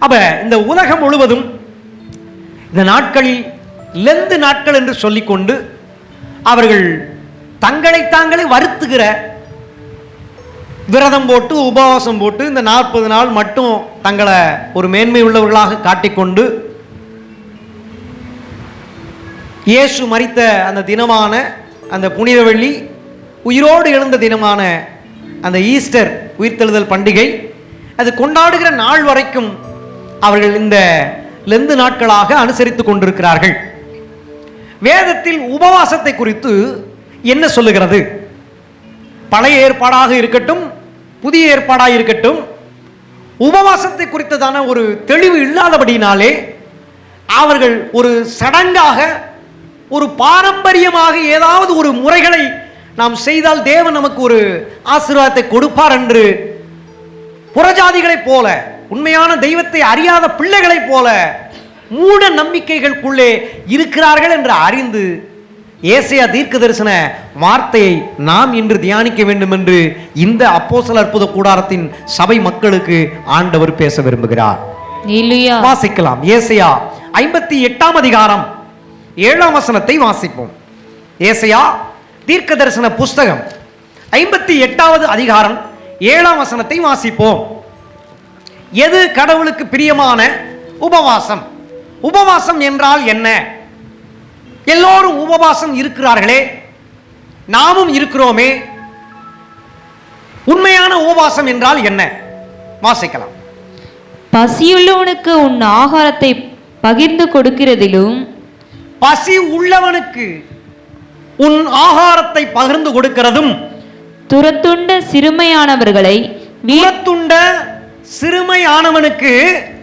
அப்ப இந்த உலகம் முழுவதும் இந்த நாட்களில் லெந்து நாட்கள் என்று சொல்லிக்கொண்டு அவர்கள் தங்களை தாங்களே வருத்துகிற விரதம் போட்டு உபவாசம் போட்டு இந்த நாற்பது நாள் மட்டும் தங்களை ஒரு மேன்மை உள்ளவர்களாக காட்டிக்கொண்டு இயேசு மறித்த அந்த தினமான அந்த புனித வெள்ளி உயிரோடு எழுந்த தினமான அந்த ஈஸ்டர் உயிர்த்தெழுதல் பண்டிகை அது கொண்டாடுகிற நாள் வரைக்கும் அவர்கள் இந்த லெந்து நாட்களாக அனுசரித்து கொண்டிருக்கிறார்கள். வேதத்தில் உபவாசத்தை குறித்து என்ன சொல்லுகிறது? பழைய ஏற்பாடாக இருக்கட்டும் புதிய ஏற்பாடாக இருக்கட்டும் உபவாசத்தை குறித்ததான ஒரு தெளிவு இல்லாதபடினாலே அவர்கள் ஒரு சடங்காக ஒரு பாரம்பரியமாக ஏதாவது ஒரு முறைகளை நாம் செய்தால் தேவன் நமக்கு ஒரு ஆசீர்வாதத்தை கொடுப்பார் என்று புறஜாதிகளைப் போல உண்மையான தெய்வத்தை அறியாத பிள்ளைகளைப் போல மூட நம்பிக்கைகளுக்குள்ளே இருக்கிறார்கள் என்று அறிந்து ஏசையா தீர்க்க தரிசன வார்த்தையை நாம் இன்று தியானிக்க வேண்டும் என்று இந்த அப்போஸ்தல அற்புத கூடாரத்தின் சபை மக்களுக்கு ஆண்டவர் பேச விரும்புகிறார். வாசிக்கலாம். ஏசையா ஐம்பத்தி எட்டாம் அதிகாரம் ஏழாம் வசனத்தை வாசிப்போம். ஏசையா தீர்க்க தரிசன புஸ்தகம் ஐம்பத்தி எட்டாவது அதிகாரம் ஏழாம் வசனத்தை வாசிப்போம். எது கடவுளுக்கு பிரியமான உபவாசம்? உபவாசம் என்றால் என்ன? எல்லோரும் உபவாசம் இருக்கிறார்களே நாமும் இருக்கிறோமே. உண்மையான உபவாசம் என்றால் என்ன? வாசிக்கலாம். பசியுள்ளவனுக்கு உன் ஆகாரத்தை பகிர்ந்து கொடுக்கிறதிலும் பசி உள்ளவனுக்கு உன் ஆகாரத்தை பகிர்ந்து கொடுக்கிறதும் துரத்துண்ட சிறுமையானவர்களை வீரத்துண்ட சிறுமையானவனுக்கு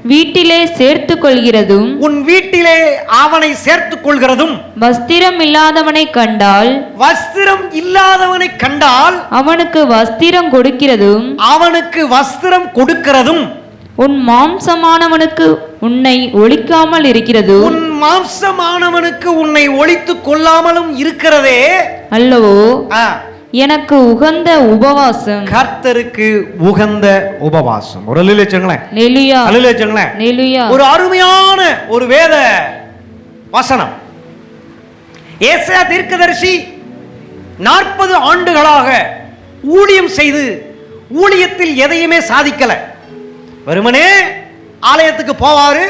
வீட்டிலே சேர்த்து கொள்கிறதும் உன் வீட்டிலே அவனை சேர்த்துக் கொள்கிறதும் வஸ்திரம் இல்லாதவனை கண்டால் வஸ்திரம் இல்லாதவனை கண்டால் அவனுக்கு வஸ்திரம் கொடுக்கிறதும் அவனுக்கு வஸ்திரம் கொடுக்கிறதும் உன் மாம்சமானவனுக்கு உன்னை ஒழிக்காமல் இருக்கிறதும் உன் மாம்சமானவனுக்கு உன்னை ஒழித்துக் கொள்ளாமலும் இருக்கிறதே அல்லவோ ஆ, எனக்கு உகந்த உபவாசம். கர்த்தருக்கு உகந்த உபவாசம். ஒரு அலுவலி வச்சுங்களேன் நெலுயா. அலுவலி வச்சுங்களேன் நெலுயா. ஒரு அருமையான ஒரு வேத வசனம். ஏசையா தீர்க்கதரிசி நாற்பது ஆண்டுகளாக ஊழியம் செய்து ஊழியத்தில் எதையுமே சாதிக்கல. வெறுமனே ஆலயத்துக்கு போவாரு.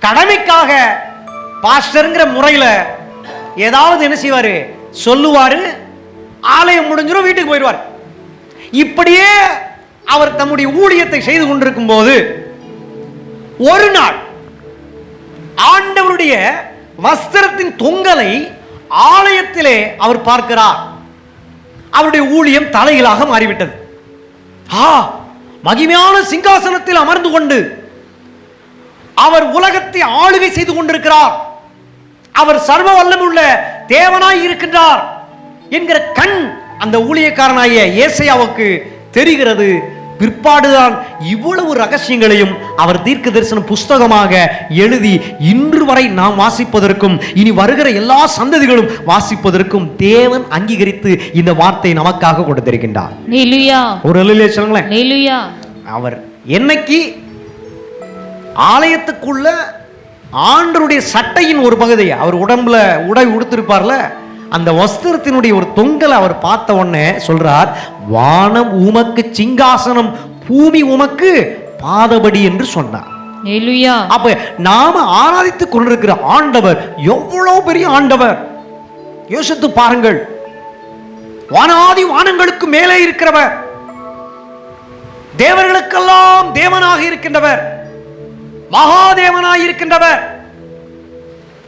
கடமைக்காக பாஸ்டருங்கிற முறையில் ஏதாவது என்ன செய்வாரு? சொல்லுவாரு. ஆலயம் முடிஞ்சிடும் வீட்டுக்கு போயிடுவார். இப்படியே அவர் தம்முடைய ஊழியத்தை செய்து கொண்டிருக்கும் போது ஒரு நாள் ஆண்டவருடைய வஸ்திரத்தின் தொங்கலை ஆலயத்திலே அவர் பார்க்கிறார். அவருடைய ஊழியம் தலைகளாக மாறிவிட்டது. ஆ மகிமையான சிங்காசனத்தில் அமர்ந்து கொண்டு அவர் உலகத்தை ஆளுகை செய்து கொண்டிருக்கிறார். அவர் சர்வ வல்லமுள்ள தேவனாய் இருக்கின்றார். என்கிற கண் அந்த ஊழியக்காரனாகிய ஏசையாவுக்கு தெரிகிறது. பிற்பாடுதான் இவ்வளவு ரகசியங்களையும் அவர் தீர்க்க தரிசன புஸ்தகமாக எழுதி இன்று வரை நாம் வாசிப்பதற்கும் இனி வருகிற எல்லா சந்ததிகளும் வாசிப்பதற்கும் தேவன் அங்கீகரித்து இந்த வார்த்தை நமக்காக கொடுத்திருக்கின்றார். ஒரு சொல்லுங்களேன். அவர் என்னைக்கு ஆலயத்துக்குள்ள ஆண்டருடைய சட்டையின் ஒரு பகுதியை அவர் உடம்புல உடை உடுத்திருப்பார்ல அந்த வஸ்திரத்தினுடைய ஒரு தொங்கலை அவர் பார்த்த உடனே சொல்றார் வானம் உமக்கு சிங்காசனம் பூமி உமக்கு பாதபடி என்று சொன்னார். அப்ப நாம ஆராதித்துக் கொண்டிருக்கிற ஆண்டவர் எவ்வளவு பெரிய ஆண்டவர்? யோசித்து பாருங்கள். வானாதி வானங்களுக்கு மேலே இருக்கிறவர். தேவர்களுக்கெல்லாம் தேவனாக இருக்கின்றவர். மகாதேவனாய் இருக்கின்றவர்.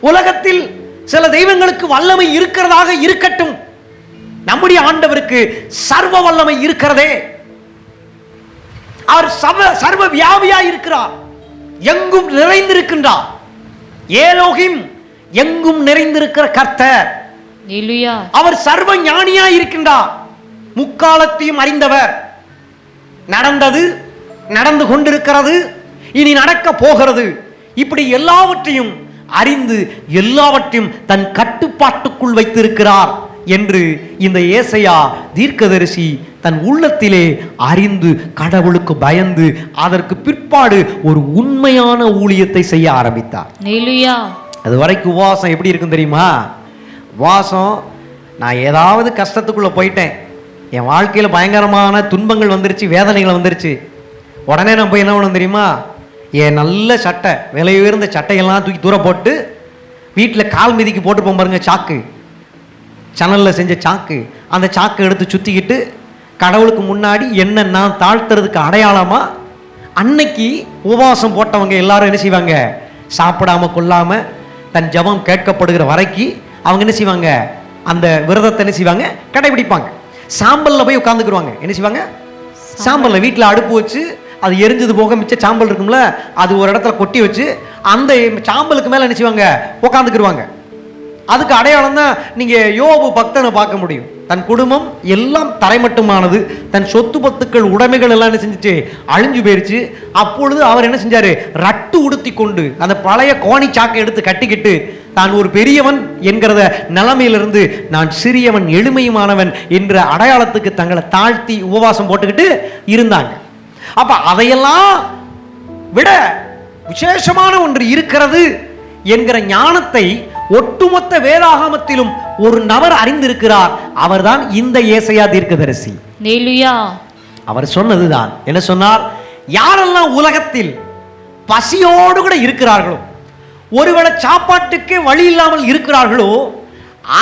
உலகத்தில் சில தெய்வங்களுக்கு வல்லமை இருக்கிறதாக இருக்கட்டும். நம்முடைய ஆண்டவருக்கு சர்வ வல்லமை இருக்கிறதே. அவர் சர்வ சர்வ வியாபியாய் இருக்கிறார். எங்கும் நிறைந்திருக்கின்றார். ஏலோகிம் எங்கும் நிறைந்திருக்கிற கர்த்தர். அவர் சர்வ ஞானியாய் இருக்கின்றார். முக்காலத்தையும் அறிந்தவர். நடந்தது நடந்து கொண்டிருக்கிறது. இனி நடக்க போகிறது. இப்படி எல்லாவற்றையும் அறிந்து எல்லாவற்றையும் தன் கட்டுப்பாட்டுக்குள் வைத்திருக்கிறார் என்று இந்த ஏசையா தீர்க்கதரிசி தன் உள்ளத்திலே அறிந்து கடவுளுக்கு பயந்து அதற்கு பிற்பாடு ஒரு உண்மையான ஊழியத்தை செய்ய ஆரம்பித்தார். அது வரைக்கும் உபவாசம் எப்படி இருக்கும் தெரியுமா? உபவாசம் நான் ஏதாவது கஷ்டத்துக்குள்ளே போயிட்டேன். என் வாழ்க்கையில் பயங்கரமான துன்பங்கள் வந்துருச்சு வேதனைகள் வந்துருச்சு. உடனே நான் போய் என்ன பண்ணணும் தெரியுமா? என் நல்ல சட்டை விலை உயர்ந்த சட்டையெல்லாம் தூக்கி தூர போட்டு வீட்டில் கால் மிதிக்கு போட்டு பாருங்க சாக்கு. சனலில் செஞ்ச சாக்கு. அந்த சாக்கை எடுத்து சுற்றிக்கிட்டு கடவுளுக்கு முன்னாடி என்ன நான் தாழ்த்துறதுக்கு அடையாளமாக அன்னைக்கு உபவாசம் போட்டவங்க எல்லாரும் என்ன செய்வாங்க? சாப்பிடாம கொள்ளாமல் தன் ஜெபம் கேட்கப்படுகிற வரைக்கு அவங்க என்ன செய்வாங்க? அந்த விரதத்தை என்ன செய்வாங்க? கடைபிடிப்பாங்க. சாம்பலில் போய் உட்காந்துக்குருவாங்க என்ன செய்வாங்க? சாம்பலில் வீட்டில் அடுப்பு வச்சு அது எரிஞ்சது போக மிச்ச சாம்பல் இருக்கும்ல அது ஒரு இடத்துல கொட்டி வச்சு அந்த சாம்பலுக்கு மேலே நினச்சிவாங்க செய்வாங்க? அதுக்கு அடையாளம் தான் நீங்கள் யோபு பக்தனை பார்க்க முடியும். தன் குடும்பம் எல்லாம் தரைமட்டமானது. தன் சொத்து பத்துக்கள் உடைமைகள் எல்லாம் என்ன செஞ்சிச்சு? அழிஞ்சு போயிருச்சு. அப்பொழுது அவர் என்ன செஞ்சார்? ரட்டு உடுத்தி கொண்டு அந்த பழைய கோணி சாக்கை எடுத்து கட்டிக்கிட்டு தான் ஒரு பெரியவன் என்கிறத நிலைமையிலிருந்து நான் சிறியவன் எளிமையுமானவன் என்ற அடையாளத்துக்கு தங்களை தாழ்த்தி உபவாசம் போட்டுக்கிட்டு இருந்தாங்க. அப்ப அதையெல்லாம் விட விசேஷமான ஒன்று இருக்கிறது என்கிற ஞானத்தை ஒட்டுமொத்த வேதாகமத்திலும் ஒரு நபர் அறிந்திருக்கிறார். அவர்தான் இந்த ஏசையா தீர்க்கதரிசி. அவர் சொன்னதுதான். என்ன சொன்னார்? யாரெல்லாம் உலகத்தில் பசியோடு கூட இருக்கிறார்களோ ஒருவேளை சாப்பாட்டுக்கே வழி இல்லாமல் இருக்கிறார்களோ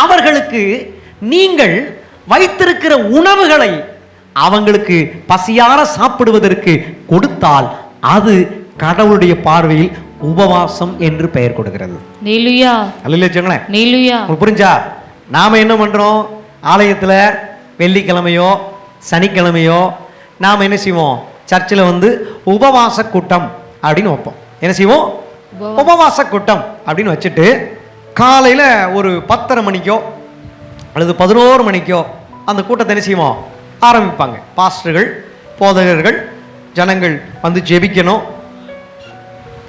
அவர்களுக்கு நீங்கள் வைத்திருக்கிற உணவுகளை அவங்களுக்கு பசியார சாப்பிடுவதற்கு கொடுத்தால் அது கடவுளுடைய பார்வையில் உபவாசம் என்று பெயர் கொடுக்கிறது. ஹalleluya அல்ல வச்சுங்களேன் ஹalleluya உங்களுக்கு புரிஞ்சா? நாம என்ன பண்றோம்? ஆலயத்துல வெள்ளிக்கிழமையோ சனிக்கிழமையோ நாம் என்ன செய்வோம்? சர்ச்சில் வந்து உபவாச கூட்டம் அப்படின்னு வைப்போம். என்ன செய்வோம்? உபவாச கூட்டம் அப்படின்னு வச்சுட்டு காலையில் ஒரு பத்தரை மணிக்கோ அல்லது பதினோரு மணிக்கோ அந்த கூட்டத்தை என்ன செய்வோம்? ஆரம்பிப்பாங்க. பாஸ்டர்கள் போதகர்கள் ஜனங்கள் வந்து ஜெபிக்கணும்.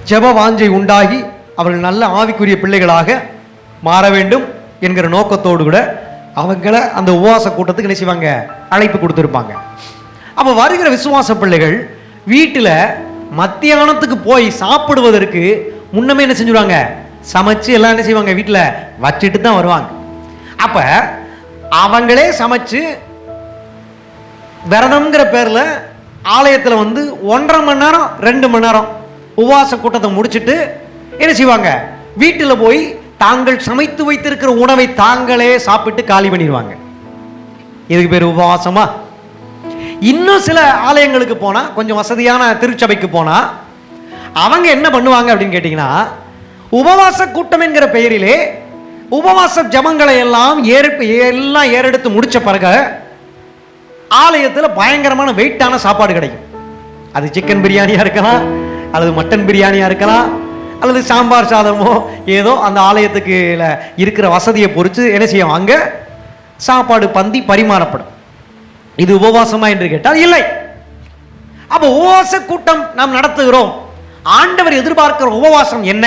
ஜெப வாஞ்சை உண்டாகி அவர்கள் நல்ல ஆவிக்குரிய பிள்ளைகளாக மாற வேண்டும் என்கிற நோக்கத்தோடு கூட அவங்கள அந்த உபவாச கூட்டத்துக்கு என்ன செய்வாங்க? அழைப்பு கொடுத்துருப்பாங்க. அப்போ வருகிற விசுவாச பிள்ளைகள் வீட்டில் மத்தியானத்துக்கு போய் சாப்பிடுவதற்கு முன்னமே என்ன செஞ்சுருவாங்க? சமைச்சு எல்லாம் என்ன செய்வாங்க? வீட்டில் வச்சுட்டு தான் வருவாங்க. அப்போ அவங்களே சமைச்சு விரதம்ங்கிற பேரில் ஆலயத்தில் வந்து ஒன்றரை மணி நேரம் ரெண்டு மணி நேரம் உபவாச கூட்டத்தை முடிச்சுட்டு என்ன செய்வாங்க? வீட்டில் போய் தாங்கள் சமைத்து வைத்திருக்கிற உணவை தாங்களே சாப்பிட்டு காலி பண்ணிடுவாங்க. இதுக்கு பேர் உபவாசமா? இன்னும் சில ஆலயங்களுக்கு போனால் கொஞ்சம் வசதியான திருச்சபைக்கு போனால் அவங்க என்ன பண்ணுவாங்க அப்படின்னு கேட்டிங்கன்னா உபவாச கூட்டம் என்கிற பெயரிலே உபவாச ஜபங்களை எல்லாம் ஏறு எல்லாம் ஏறெடுத்து முடித்த பிறகு ஆலயத்தில் பயங்கரமான வெயிட்டான சாப்பாடு கிடைக்கும். அது சிக்கன் பிரியாணியாக இருக்கலாம் அல்லது மட்டன் பிரியாணியாக இருக்கலாம் அல்லது சாம்பார் சாதமோ ஏதோ அந்த ஆலயத்துக்கு இருக்கிற வசதியை பொறுத்து என்ன செய்யும்? அங்கே சாப்பாடு பந்தி பரிமாறப்படும். இது உபவாசமா என்று கேட்டால் இல்லை. அப்போ உபவாச கூட்டம் நாம் நடத்துகிறோம். ஆண்டவர் எதிர்பார்க்கிற உபவாசம் என்ன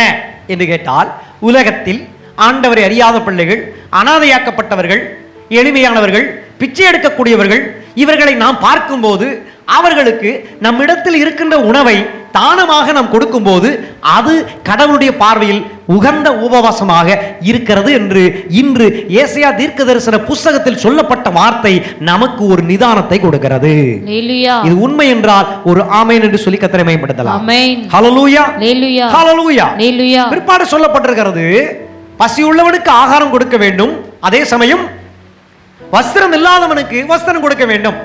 என்று கேட்டால் உலகத்தில் ஆண்டவரை அறியாத பிள்ளைகள் அனாதையாக்கப்பட்டவர்கள் எளிமையானவர்கள் பிச்சை எடுக்கக்கூடியவர்கள் இவர்களை நாம் பார்க்கும்போது அவர்களுக்கு நம்மிடத்தில் இருக்கின்ற உணவை தானமாக நாம் கொடுக்கும்போது அது கடவுளுடைய பார்வையில் உகந்த உபவாசமாக இருக்கிறது என்று இன்று ஏசையா தீர்க்க தரிசன புஸ்தகத்தில் சொல்லப்பட்ட வார்த்தை நமக்கு ஒரு நிதானத்தை கொடுக்கிறது. இது உண்மை என்றால் ஒரு ஆமேன் என்று சொல்லி கத்தரை மேம்படுத்தலாம். பிற்பாடு சொல்லப்பட்டிருக்கிறது. பசி உள்ளவனுக்கு ஆகாரம் கொடுக்க வேண்டும். அதே சமயம் வஸ்திரம் இல்லாதவனுக்கு வஸ்திரம் கொடுக்க வேண்டும்.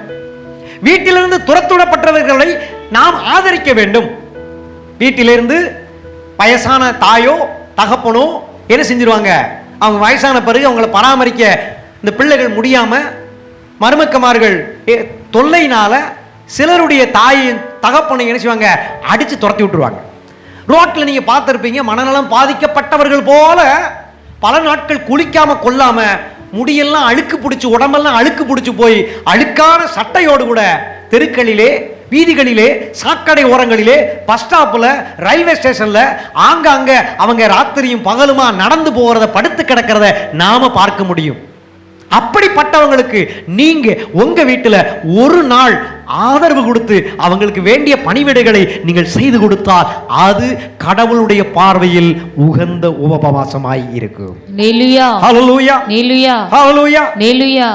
வீட்டிலிருந்து துரத்துடப்பட்டவர்களை நாம் ஆதரிக்க வேண்டும். வீட்டிலிருந்து வயசான தாயோ தகப்பனோ என்ன செஞ்சிருவாங்க? அவங்க வயசான பிறகு அவங்கள பராமரிக்க இந்த பிள்ளைகள் முடியாம மருமக்கமார்கள் தொல்லையினால சிலருடைய தாயின் தகப்பனை என்ன செய்வாங்க? அடிச்சு துரத்தி விட்டுருவாங்க. ரோட்டில் நீங்க பார்த்துருப்பீங்க மனநலம் பாதிக்கப்பட்டவர்கள் போல பல நாட்கள் குளிக்காம கொல்லாமல் முடியெல்லாம் அழுக்கு பிடிச்சி உடம்பெல்லாம் அழுக்கு பிடிச்சி போய் அழுக்கான சட்டையோடு கூட தெருக்களிலே வீதிகளிலே சாக்கடை ஓரங்களிலே பஸ் ஸ்டாப்பில் ரயில்வே ஸ்டேஷனில் ஆங்காங்க அவங்க ராத்திரியும் பகலுமா நடந்து போகிறத படுத்து கிடக்கிறத நாம பார்க்க முடியும். அப்படிப்பட்டவங்களுக்கு நீங்க உங்க வீட்டுல ஒரு நாள் ஆதரவு கொடுத்து அவங்களுக்கு வேண்டிய பணிவிடைகளை நீங்கள் செய்து கொடுத்தால் அது கடவுளுடைய பார்வையில் உகந்த உபவாசமாய் இருக்கும்.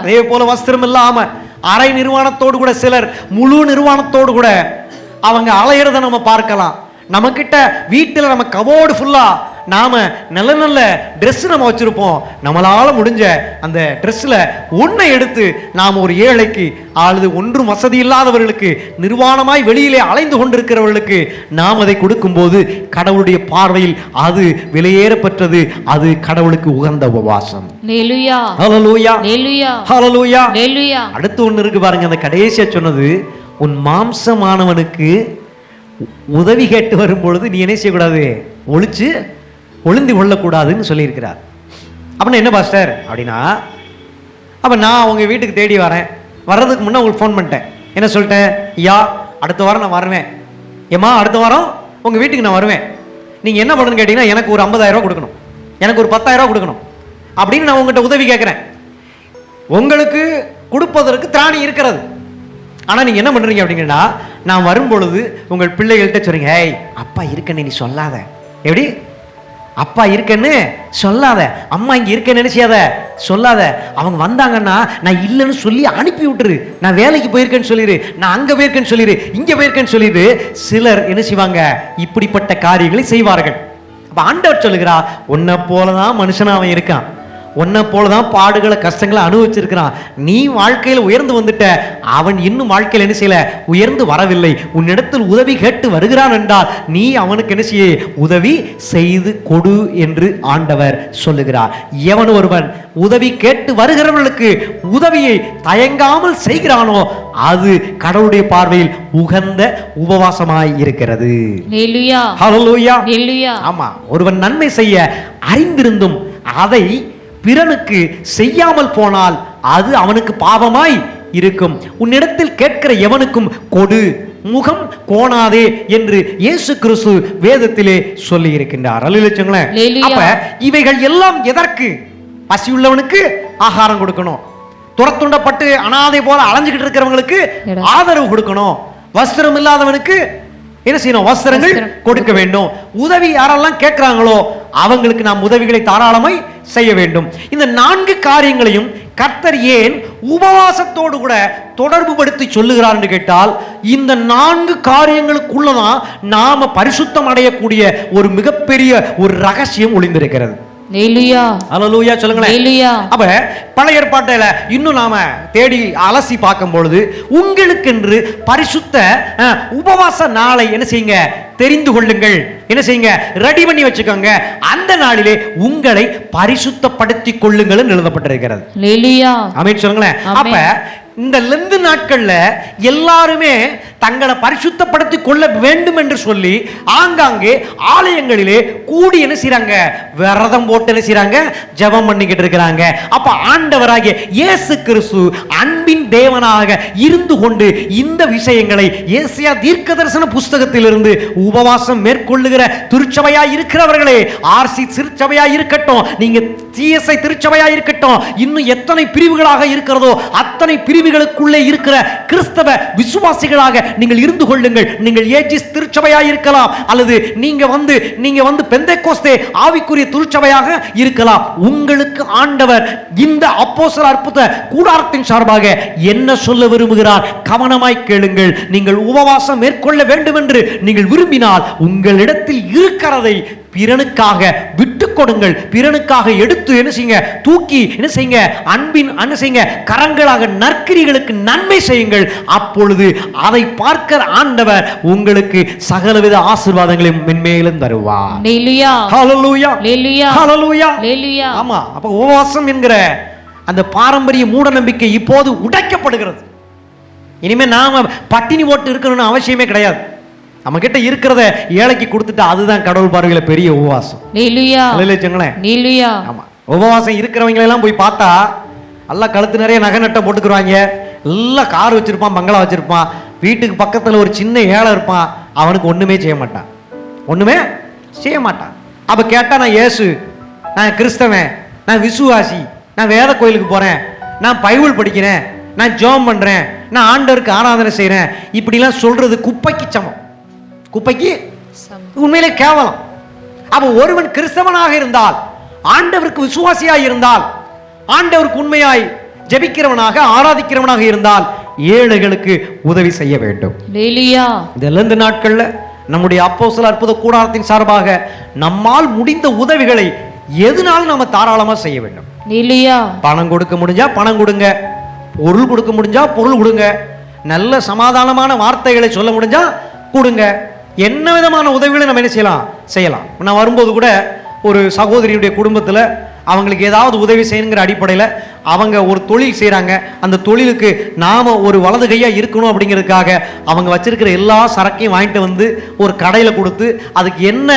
அதே போல வஸ்திரம் இல்லாம அரை நிர்வாணத்தோடு கூட சிலர் முழு நிர்வாணத்தோடு கூட அவங்க அலையிறத நம்ம பார்க்கலாம். நம்ம கிட்ட வீட்டுல நம்ம கபோர்டு ஃபுல்லா நாம நல்ல நல்ல Dress நம்ம வச்சிருப்போம். நம்மளால முடிஞ்ச அந்த ட்ரெஸ்ல ஒன்றை எடுத்து நாம் ஒரு ஏழைக்கு அல்லது ஒன்றும் வசதி இல்லாதவர்களுக்கு நிர்வாணமாய் வெளியிலே அலைந்து கொண்டிருக்கிறவர்களுக்கு நாம் அதை கொடுக்கும்போது கடவுளுடைய பார்வையில் அது விலையேறப்பெற்றது. அது கடவுளுக்கு உகந்த உபவாசம். அடுத்து ஒன்று இருக்கு பாருங்க அந்த கடைசியா சொன்னது உன் மாம்சமானவனுக்கு உதவி கேட்டு வரும் பொழுது நீ என்ன செய்யக்கூடாது? ஒளிச்சு ஒழுந்தி கொள்ளக்கூடாதுன்னு சொல்லியிருக்கிறார். அப்படின்னா என்ன பாஸ்டர்? அப்படின்னா அப்போ நான் உங்கள் வீட்டுக்கு தேடி வரேன். வர்றதுக்கு முன்னே உங்களுக்கு ஃபோன் பண்ணிட்டேன். என்ன சொல்லிட்டேன்? ஐயா அடுத்த வாரம் நான் வருவேன். ஏம்மா அடுத்த வாரம்? உங்கள் வீட்டுக்கு நான் வருவேன். நீங்கள் என்ன பண்ணணும்னு கேட்டிங்கன்னா எனக்கு ஒரு ஐம்பதாயிரரூவா கொடுக்கணும். எனக்கு ஒரு பத்தாயிரரூவா கொடுக்கணும். அப்படின்னு நான் உங்கள்கிட்ட உதவி கேட்குறேன். உங்களுக்கு கொடுப்பதற்கு திராணி இருக்கிறது. ஆனால் நீங்கள் என்ன பண்ணுறீங்க அப்படிங்கன்னா நான் வரும் பொழுது உங்கள் பிள்ளைகள்கிட்ட சொல்றீங்க ஏய் அப்பா இருக்கன்னு நீ சொல்லாத. எப்படி? அப்பா இருக்கன்னு சொல்லாத. அம்மா இங்கே இருக்கன்னு நினைச்சாத சொல்லாத. அவங்க வந்தாங்கன்னா நான் இல்லைன்னு சொல்லி அனுப்பி விட்டுரு. நான் வேலைக்கு போயிருக்கேன்னு சொல்லிடு நான் அங்கே போயிருக்கேன்னு சொல்லிடு இங்கே போயிருக்கேன்னு சொல்லிடு சிலர் என்ன செய்வாங்க? இப்படிப்பட்ட காரியங்களை செய்வார்கள். அப்போ ஆண்டவர் சொல்லுகிறா உன்னை போலதான் மனுஷனாக அவன் இருக்கான். உன்னை போலதான் பாடுகளை கஷ்டங்களை அனுபவிச்சிருக்கிறான். நீ வாழ்க்கையில் உயர்ந்து வந்துட்ட. அவன் இன்னும் வாழ்க்கையில் என்ன செய்யல? உயர்ந்து வரவில்லை. உன்னிடத்தில் உதவி கேட்டு வருகிறான் என்றால் நீ அவனுக்கு என்ன செய்ய? உதவி செய்து கொடு என்று ஆண்டவர் சொல்லுகிறார். எவன் ஒருவன் உதவி கேட்டு வருகிறவர்களுக்கு உதவியை தயங்காமல் செய்கிறானோ அது கடவுளுடைய பார்வையில் உகந்த உபவாசமாய் இருக்கிறது. ஆமா ஒருவன் நன்மை செய்ய அறிந்திருந்தும் அதை பிறனுக்கு செய்யாமல் போனால் அது அவனுக்கு பாவமாய் இருக்கும். உன்னிடத்தில் கேட்கிற எவனுக்கும் கொடு முகம் கோணாதே என்று இயேசு கிறிஸ்து வேதத்திலே சொல்லி இருக்கின்றார். Hallelujah. அப்ப இவைகள் எல்லாம் எதற்கு? பசி உள்ளவனுக்கு ஆகாரம் கொடுக்கணும். துரத்துண்டப்பட்டு அனாதை போல அலைஞ்சுக்கிட்டு இருக்கிறவங்களுக்கு. ஆதரவு கொடுக்கணும். வஸ்திரம் இல்லாதவனுக்கு என்ன செய்யணும்? வஸ்திரங்கள். கொடுக்க வேண்டும். உதவி யாரெல்லாம் கேட்கிறாங்களோ அவங்களுக்கு நாம் உதவிகளை தாராளமாய் செய்ய வேண்டும். இந்த நான்கு காரியங்களையும் கர்த்தர் ஏன் உபவாசத்தோடு கூட தொடர்பு படுத்தி சொல்லுகிறார் என்று கேட்டால் இந்த நான்கு காரியங்களுக்குள்ளதான் நாம பரிசுத்தம் அடையக்கூடிய ஒரு மிகப்பெரிய ஒரு ரகசியம் ஒளிந்திருக்கிறது. அப்ப பழைய ஏற்பாட்டில் இன்னும் நாம தேடி அலசி பார்க்கும் பொழுது உங்களுக்கென்று பரிசுத்த உபவாச நாளை என்ன செய்யுங்க? தெரிந்து கொள்ளுங்கள். என்ன செய்யுங்க? ரெடி பண்ணி வச்சுக்கோங்க. அந்த நாளிலே உங்களை பரிசுத்தப்படுத்திக் கொள்ளுங்கள் எழுதப்பட்டிருக்கிறது. ஆமென் சொல்லுங்களேன். அப்ப இந்த லெந்து நாட்கள்ல எல்லாருமே தங்களை பரிசுத்தப்படுத்தி கொள்ள வேண்டும் என்று சொல்லி ஆங்காங்கே ஆலயங்களிலே கூடி என்ன செய்றாங்க விரதம் போட்டு என்ன செய்றாங்க ஜெபம் பண்ணிக்கிட்டு இருக்கிறாங்க. அப்ப ஆண்டவராகிய இயேசு கிறிஸ்து அன்பின் தேவனாக இருந்து கொண்டு இந்த விஷயங்களை ஏசியா தீர்க்க தரிசன புஸ்தகத்திலிருந்து உபவாசம் மேற்கொள்ளுகிற திருச்சபையா இருக்கிறவர்களே ஆர்சி திருச்சபையா இருக்கட்டும் நீங்க சிஎஸ்ஐ திருச்சபையா இருக்கட்டும் இன்னும் எத்தனை பிரிவுகளாக இருக்கிறதோ அத்தனை பிரிவுகளுக்குள்ளே இருக்கிற கிறிஸ்தவ விசுவாசிகளாக நீங்கள் இருந்து கொள்ளுங்கள். நீங்கள் ஏஜிஸ் திருச்சபையாக இருக்கலாம். அல்லது நீங்க வந்து நீங்க வந்து பெந்தை கோஸ்தே ஆவிக்குரிய திருச்சபையாக இருக்கலாம். உங்களுக்கு ஆண்டவர் இந்த அப்போஸ்தல அற்புத கூடாரத்தின் சார்பாக என்ன சொல்ல விரும்புகிறார்? கவனமாய் கேளுங்கள். நீங்கள் உபவாசம் மேற்கொள்ள வேண்டும் என்று நீங்கள் விரும்பினால் உங்களிடத்தில் இருக்கிறதை பிறனுக்காக விட்டு கொடுங்கள் பிறனுக்காக எடுத்து என்ன செய்யுங்க? தூக்கி என்ன செய்யுங்க? அன்பின் என்ன செய்யுங்க? கரங்களாக நற்கிரிகளுக்கு நன்மை செய்யுங்கள். அப்பொழுது அதை பார்க்கிற ஆண்டவர் உங்களுக்கு சகலவித ஆசீர்வாதங்களையும் மென்மேலும் தருவார். ஆமா. அப்ப உபவாசம் என்கிற அந்த பாரம்பரிய மூட நம்பிக்கை இப்போது உடைக்கப்படுகிறது. இனிமே நாம பட்டினி போட்டு இருக்கணும்னு அவசியமே கிடையாது. நம்ம கிட்ட இருக்கிறத ஏழைக்கு கொடுத்துட்டா அதுதான் கடவுள் பார்வையில பெரிய உபவாசம். ஆமா. உபவாசம் இருக்கிறவங்க எல்லாம் போய் பார்த்தா எல்லாம் கழுத்து நிறைய நகை நட்டை போட்டுக்குருவாங்க. எல்லாம் கார் வச்சிருப்பான் பங்களா வச்சிருப்பான். வீட்டுக்கு பக்கத்துல ஒரு சின்ன ஏழை இருப்பான். அவனுக்கு ஒண்ணுமே செய்ய மாட்டான். ஒண்ணுமே செய்ய மாட்டான். அப்ப கேட்டா நான் இயேசு நான் கிறிஸ்தவன் நான் விசுவாசி நான் வேத கோயிலுக்கு போறேன். நான் பைபிள் படிக்கிறேன். நான் ஜெபம் பண்றேன். நான் ஆண்டவருக்கு ஆராதனை செய்றேன். இப்படிலாம் சொல்றது குப்பைக்கு சமம். குப்பைக்கு உண்மையிலே கேவலம். அப்ப ஒருவன் கிறிஸ்தவனாக இருந்தால் ஆண்டவருக்கு விசுவாசியாய் இருந்தால் ஆண்டவருக்கு உண்மையாய் ஜெபிக்கிறவனாக ஆராதிக்கிறவனாக இருந்தால் ஏழைகளுக்கு உதவி செய்ய வேண்டும். ஹalleluya. இந்த நாட்கள்ல நம்முடைய அப்போஸ்தல அற்புத கூடாரத்தின் சார்பாக நம்மால் முடிந்த உதவிகளை எதுனாலும் நம்ம தாராளமா செய்ய வேண்டும். ஹalleluya. பணம் கொடுக்க முடிஞ்சா பணம் கொடுங்க. பொருள் கொடுக்க முடிஞ்சா பொருள் கொடுங்க. நல்ல சமாதானமான வார்த்தைகளை சொல்ல முடிஞ்சா கொடுங்க. என்ன விதமான உதவிகளை நம்ம என்ன செய்யலாம்? செய்யலாம். நான் வரும்போது கூட ஒரு சகோதரியுடைய குடும்பத்தில் அவங்களுக்கு ஏதாவது உதவி செய்யணுங்கிற அடிப்படையில் அவங்க ஒரு தொழில் செய்கிறாங்க அந்த தொழிலுக்கு நாம ஒரு வலது கையா இருக்கணும் அப்படிங்கிறதுக்காக அவங்க வச்சிருக்கிற எல்லா சரக்கையும் வாங்கிட்டு வந்து ஒரு கடையில் கொடுத்து அதுக்கு என்ன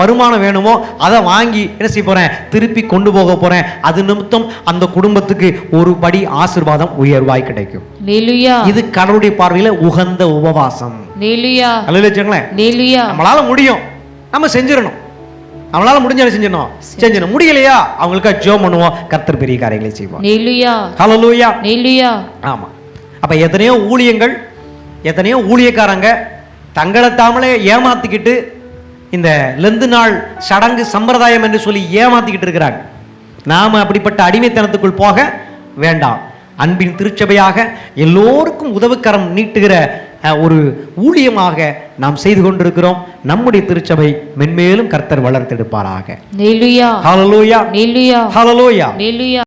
வருமானம் வேணுமோ அதை வாங்கி என்ன செய்ய போறேன்? திருப்பி கொண்டு போக போறேன். அது நிமித்தம் அந்த குடும்பத்துக்கு ஒரு படி ஆசீர்வாதம் உயர்வாய் கிடைக்கும். இது கடவுளுடைய பார்வையில உகந்த உபவாசம். நம்மளால முடியும். நம்ம செஞ்சிடணும். நம்மளால முடிஞ்சாலும் செஞ்சிடணும். செஞ்சிடணும். முடியலையா? அவங்களுக்கா ஜெபம் பண்ணுவோம். கர்த்தர் பெரிய காரியங்களை செய்வோம் ஆமா. அப்ப எத்தனையோ ஊழியங்கள் எத்தனையோ ஊழியக்காரங்க தங்களை தாமலே ஏமாத்திக்கிட்டு இந்த லெந்து நாள் சடங்கு சம்பிரதாயம் என்று சொல்லி ஏமாத்திக்கிட்டு இருக்கிறாங்க. நாம அப்படிப்பட்ட அடிமைத்தனத்துக்குள் போக வேண்டாம். அன்பின் திருச்சபையாக எல்லோருக்கும் உதவுக்கரம் நீட்டுகிற ஒரு ஊழியமாக நாம் செய்து கொண்டிருக்கிறோம். நம்முடைய திருச்சபை மென்மேலும் கர்த்தர் வளர்த்தெடுப்பாராக.